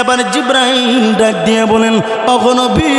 এবার জিব্রাহিম ডাক দিয়ে বলেন অগনবী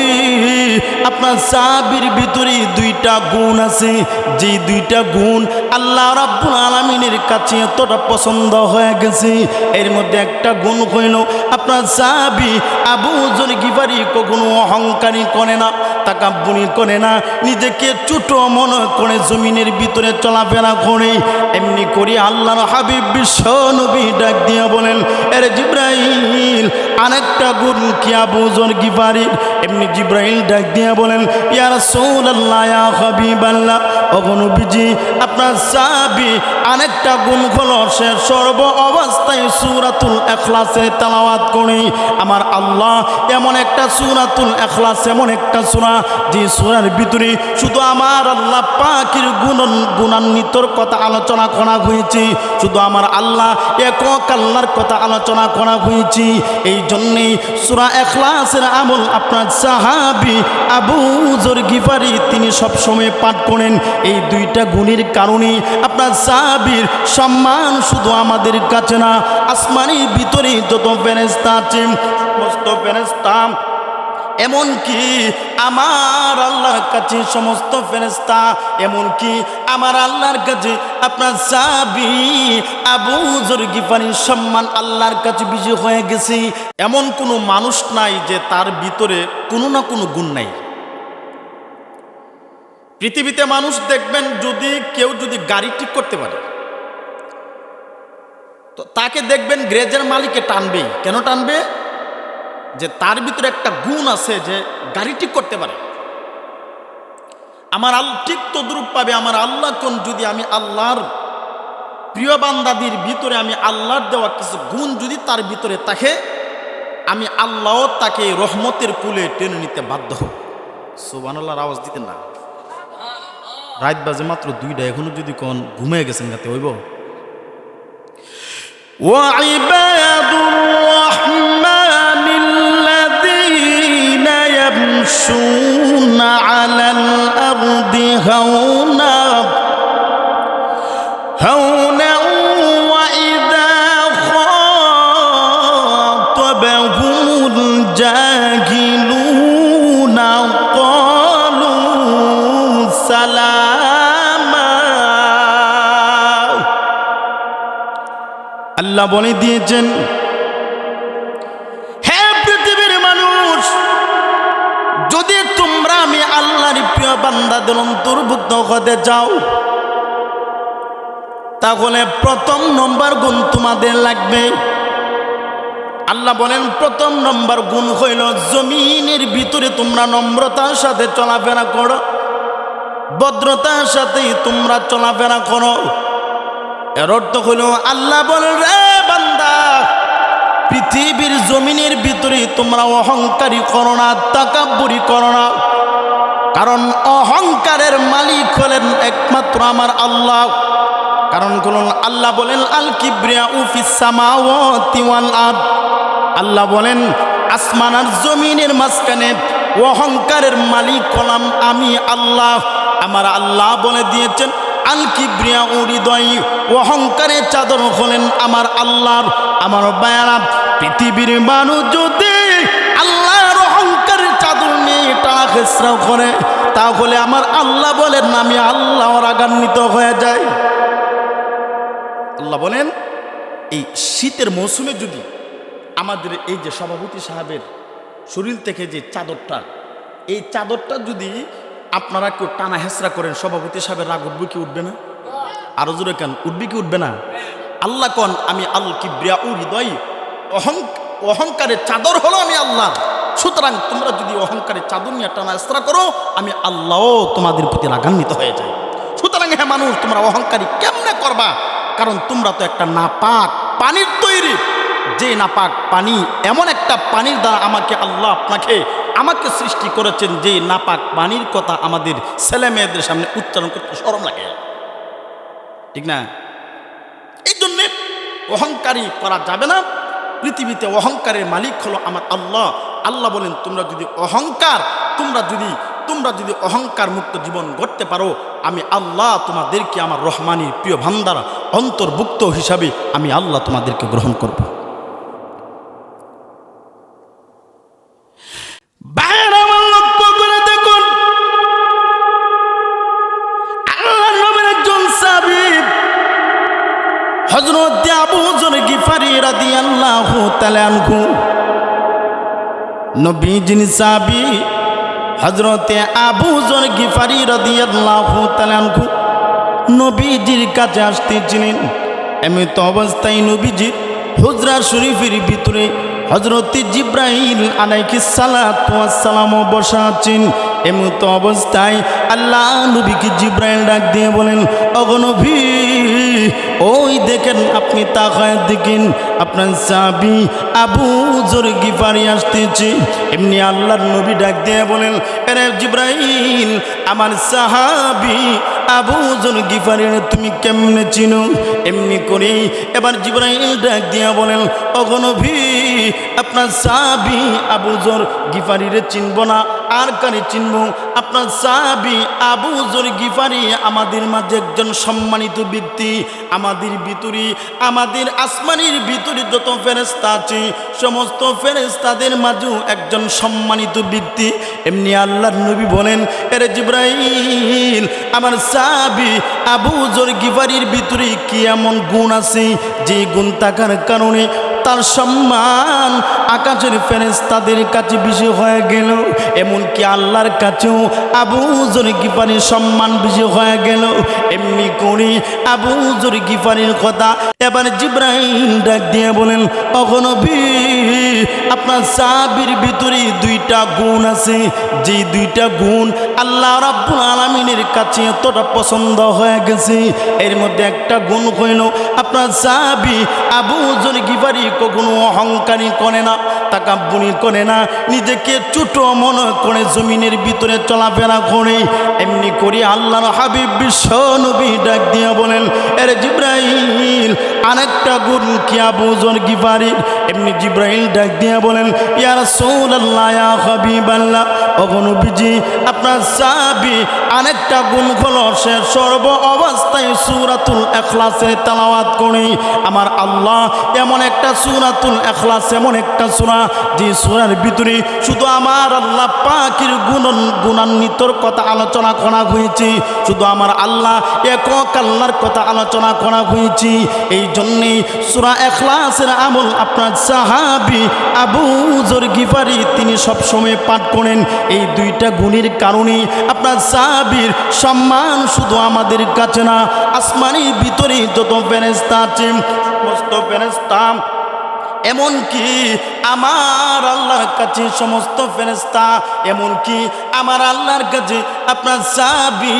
আপনার সাবির ভিতরে দুইটা গুণ আছে। যে দুইটা গুণ আল্লাহ রাব্বুল আলামিনের কাছে এতটা পছন্দ হয়ে গেছে। এর মধ্যে একটা গুণ হইল, আপনার সাবি আবু জর গিবারি কখনো অহংকারী করে না তাকাব্বুনি করে না, নিজেকে ছোট মনে করে জমিনের ভিতরে চলাফেরা করে। এমনি করে আল্লাহর হাবিব বিশ্ব নবী ডাক দিয়ে বলেন, এর জিব্রাইল আরেকটা গুণ কি আবু জর এমনি জিব্রাইল ডাক দিয়ে বলেন, ইয়া রাসূলুল্লাহ, ইয়া হাবিবাল্লাহ অগনবীজি আপনার সাবি আরেকটা গুণ হলো সে সর্ব অবস্থায় সূরাতুল ইখলাসে তেলাওয়াত করে। আমার আল্লাহ এমন একটা সূরাতুল ইখলাস, এমন একটা সূরা, যে সূরার ভিতরে শুধু আমার আল্লাহ পাকের গুণ, গুণান্বিতর কথা আলোচনা করা হয়েছে। শুধু আমার আল্লাহ একক আল্লাহর কথা আলোচনা করা হয়েছে। এই জন্যেই সুরা এখলাসের আমল আপনার সাহাবি আবু জোর গিফারি তিনি সবসময় পাঠ করেন। এই দুইটা গুণের কারণে আপনার সাহাবির সম্মান শুধু আমাদের কাছে না, আসমানির ভিতরে যত ফেরেস্তা আছে, সমস্ত এমনকি আমার আল্লাহর কাছে সমস্ত ফেরেস্তা এমনকি আমার আল্লাহর কাছে আপনার সাবি আবু জরগিফানির সম্মান আল্লাহর কাছে বেশি হয়ে গেছে। এমন কোনো মানুষ নাই যে তার ভিতরে কোনো না কোনো গুণ নাই। পৃথিবীতে মানুষ দেখবেন যদি কেউ যদি গাড়ি ঠিক করতে পারে, তো তাকে দেখবেন গ্রেজের মালিকে টানবেই। কেন টানবে? যে তার ভিতরে একটা গুণ আছে যে গাড়ি ঠিক করতে পারে। আমার আল ঠিক তদ্রুপ পাবে, আমার আল্লাহ কোন যদি আমি আল্লাহর প্রিয় বান্দাদির ভিতরে আমি আল্লাহর দেওয়া কিছু গুণ যদি তার ভিতরে থাকে, আমি আল্লাহ তাকে রহমতের কুলে টেনে নিতে বাধ্য হব। সুবানাল্লাহর আওয়াজ দিতে না। রাত বাজে মাত্র দুইটা, এখনও যদি কোন ঘুমিয়ে গেছেন গাতে হইব। ও আইবাদুল্লাহ يمشون على الأرض هونا هونا وإذا خاطبهم الجاهلون قالوا سلاما আল্লাহ বলে দিয়েছেন বান্দাদের অন্তর্ভুক্ত হতে চাও তাহলে প্রথম নম্বর গুণ তোমাদের লাগবে। আল্লাহ বলেন, প্রথম নম্বর গুণ হইল জমিনের ভিতরে তোমরা নম্রতার সাথে চলাফেরা করো, ভদ্রতার সাথে তোমরা চলাফেরা করো। এর অর্থ হইল, আল্লাহ বলেন, রে বান্দা, পৃথিবীর জমিনের ভিতরে তোমরা অহংকারী করো না, তাকাব্বুরি করো না। কারণ অহংকারের মালিক হলেন একমাত্র আমার আল্লাহ। কারণ করুন আল্লাহ বলেন, আল কিবরিয়া উফিস সামাওয়াতি ওয়াল আরদ। আল্লাহ বলেন, আসমান আর জমিনের মাঝখানে অহংকারের মালিক হলাম আমি আল্লাহ। আমার আল্লাহ বলে দিয়েছেন, আল কিবরিয়া ও হৃদয়, অহংকারের চাদর হলেন আমার আল্লাহ আমার বায়ারা পৃথিবীর মানুষ যদি নিয়ে টাকা খেসরা করে, তাহলে আমার আল্লাহ বলেন আমি আল্লাহ রাগান্বিত হয়ে যায় আল্লাহ বলেন, এই শীতের মৌসুমে যদি আমাদের এই যে সভাপতি সাহেবের শরীর থেকে যে চাদরটা, এই চাদরটা যদি আপনারা কেউ টানা হেসরা করেন, সভাপতি সাহেবের রাগ উঠবে কি উঠবে না? আরও জোরে কেন, উঠবে কি উঠবে না? আল্লাহ কন, আমি আল কিব্রিয়া ও হৃদয় অহং, অহংকারের চাদর হলো আমি আল্লাহ। সুতরাং তোমরা যদি অহংকারের চাদর নিয়ে টানা হেসরা করো, আমি আল্লাহও তোমাদের প্রতি রাগান্বিত হয়ে যায় সুতরাং হ্যাঁ মানুষ, তোমরা অহংকারী কেমনে করবা? কারণ তোমরা তো একটা নাপাক পানির তৈরি। যে নাপাক পানি এমন একটা পানির দ্বারা আমাকে আল্লাহ আপনাকে, আমাকে সৃষ্টি করেছেন, যে নাপাক পানির কথা আমাদের ছেলে মেয়েদের সামনে উচ্চারণ করতে সরম লাগে। ঠিক না? এই জন্যে অহংকারী করা যাবে না। পৃথিবীতে অহংকারের মালিক হলো আমার আল্লাহ। আল্লাহ বলেন, তোমরা যদি অহংকার, তোমরা যদি তোমরা যদি অহংকার মুক্ত জীবন গড়তে পারো, আমি আল্লাহ তোমাদেরকে আমার রহমানির প্রিয় ভান্ডার অন্তর্ভুক্ত হিসাবে আমি আল্লাহ তোমাদেরকে গ্রহণ করব। হজরত আবু জোর গিফারি রাদি আল্লাহ তালানহু নবী যিনি সাহাবী হজরতে আবু জর গিফারি রদিয়াল্লাহু তালানকু নবীজির কাছে আসতেছিলেন। এমনি তো অবস্থায় নবীজি হুজরা শরীফের ভিতরে হজরত জিব্রাহিল আলাইকি সালাম বসা আছেন এমত অবস্থায় আল্লাহ নবীকে জিব্রাইল ডাক দিয়ে বলেন অগনবী ওই দেখেন আপনি তাকায় দেখেন, আপনার সাবি আবু জোর গিফারি আসতেছে। এমনি আল্লাহর নবী ডাক দিয়ে বলেন, এরে জিব্রাইল, আমার সাহাবি আবু জোর গিফারি তুমি কেমনে চিনো? এমনি করে এবার জিব্রাইল ডাক দিয়া বলেন অগনভী আপনার সাবি আবু জোর গিফারিরে চিনব না। আর কারে চিনব। আপনার সাবি আবু জোর গিফারি আমাদের মাঝে একজন সম্মানিত ব্যক্তি। আমাদের ভিতরে, আমাদের আসমানির ভিতরে যত ফেরেস্তা আছে, সমস্ত ফেরেস্তাদের মাঝেও একজন সম্মানিত ব্যক্তি। এমনি আল্লাহর নবী বলেন, এরে জিব্রাইল, আমার সাবি আবু জোর গিফারির ভিতরে কি এমন গুণ আছে? যে গুণ থাকার কারণে তার সম্মান আকাশের ফেরেস তাদের কাছে বেশি হয়ে গেল, এমনকি আল্লাহর কাছেও আবু জোর গিফারির সম্মান বেশি হয়ে গেল। এমনি করে আবু জোর গিফারির কথা এবার জিব্রাহিম ডাক দিয়ে বলেন অগনবী আপনার সাবির ভিতরে দুইটা গুণ আছে। যে দুইটা গুণ আল্লাহ রাব্বুল আলমিনের কাছে এতটা পছন্দ হয়ে গেছে। এর মধ্যে একটা গুণ হইল, আপনার সাবি আবু জোর গিফারি কখনো অহংকারী করে না তাকাব্বুনি করে না, নিজেকে ছোট মনে করে জমিনের ভিতরে চলাফেরা করে। এমনি করে আল্লাহর হাবিব বিশ্ব নবী ডাক দিয়ে বলেন, এর জিব্রাহিল আরেকটা গুণ কি আবু জোর গিফারির এমনি জিব্রাহিল ডাক দিয়ে বলেন ইয়ার সৌল আল্লাহ হাবিব আল্লাহ অগনবীজি আপনার সাবি আরেকটা গুণ হলো সে সর্ব অবস্থায় সুরাতুল এখলাসের তালাওয়াত করে। আমার আল্লাহ এমন একটা সুরাতুল এখলাস এমন একটা সুরা, যে সুরার ভিতরে শুধু আমার আল্লাহ পাখির গুণ গুণান্বিতর কথা আলোচনা করা হয়েছে। শুধু আমার আল্লাহ একক আল্লাহর কথা আলোচনা করা হয়েছে। এই জন্যেই সুরা এখলাসের আমল আপনার সাহাবি আবু জোর গিফারি তিনি সবসময় পাঠ করেন। এই দুইটা গুণের কারণে আপনার সাহাবির সম্মান শুধু আমাদের কাছে না, আসমানির ভিতরে যত ফেরেস্তা আছে ফেরেস্তা এমনকি আমার আল্লাহর কাছে সমস্ত ফেরেস্তা এমনকি আমার আল্লাহর কাছে আপনার সাবি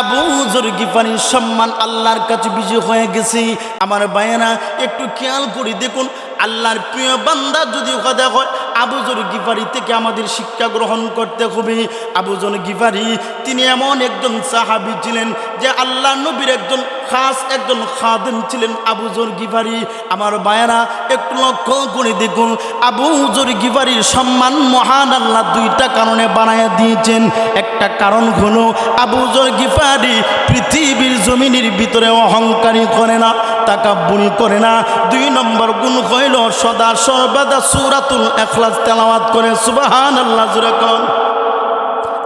আবু জোর গিফারির সম্মান আল্লাহর কাছে বিজয় হয়ে গেছে। আমার বায়না একটু খেয়াল করি দেখুন, আল্লাহর প্রিয় বান্দা যদি কথা হয়, আবু জোর গিফারি থেকে আমাদের শিক্ষা গ্রহণ করতে হবে। আবু জোর গিফারি, তিনি এমন একজন সাহাবি ছিলেন যে আল্লাহ নবীর একজন খাস একজন খাদেম ছিলেন আবু জোর গিফারি। আমার বায়না একটু লক্ষ্য করে দেখুন, আবু জোর গিফারির সম্মান মহান আল্লাহ দুইটা কারণে বানায় দিয়েছেন। একটা কারণ হলো, আবু জোর গিফারি পৃথিবীর জমিনের ভিতরে অহংকারী করে না তাকাব্বুনি করে না। দুই নম্বর গুণ হইল, সদা সর্বদা সুরাতুল এখলাস তেলাওয়াত করে। সুবাহান আল্লাহ কন।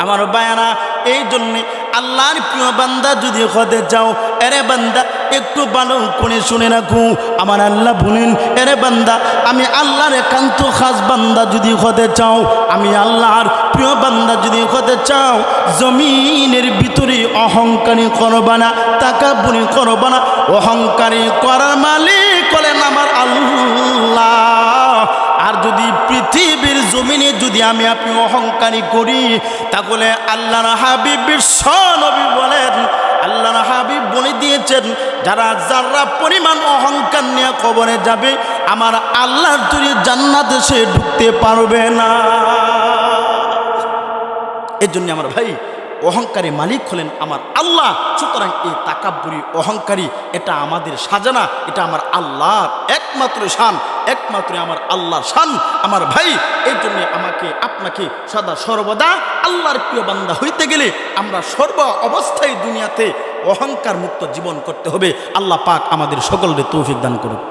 আমার বায়ানা এই জন্যে আল্লাহর প্রিয় বান্দা যদি হতে চাও এরে বান্দা, একটু ভালো করে শুনে রাখো। আমার আল্লাহ বলেন, এরে বান্দা, আমি আল্লাহর একান্ত খাস বান্দা যদি হতে চাও আমি আল্লাহর প্রিয় বান্দা যদি হতে চাও জমিনের ভিতরে অহংকারী করবা না টাকা বুনি করবা না অহংকারী করার মালিক হলেন আমার আল্লাহ। যদি পৃথিবীর জমিনে যদি আমি আপনি অহংকারী করি, তাহলে আল্লাহর হাবিব বিশ্ব নবী বলেন, আল্লাহর হাবিব বলে দিয়েছেন, যারা যারা পরিমাণ অহংকার নিয়ে কবরে যাবে, আমার আল্লাহর তৈরি জান্নাতে সে ঢুকতে পারবে না। এর জন্য আমার ভাই, অহংকারী মালিক হলেন আমার আল্লাহ, সুতরাং এই তাকাব্বুরি অহংকারী, এটা আমাদের সাজানা, এটা আমার আল্লাহ একমাত্র শান। একমাত্র আমার আল্লাহ শান, আমার ভাই। এই জন্য আমাকে, আপনাকে সদা সর্বদা আল্লাহর প্রিয় বান্দা হইতে গেলে আমরা সর্ব অবস্থায় দুনিয়াতে অহংকার মুক্ত জীবন করতে হবে। আল্লাহ পাক আমাদের সকলকে তৌফিক দান করুক।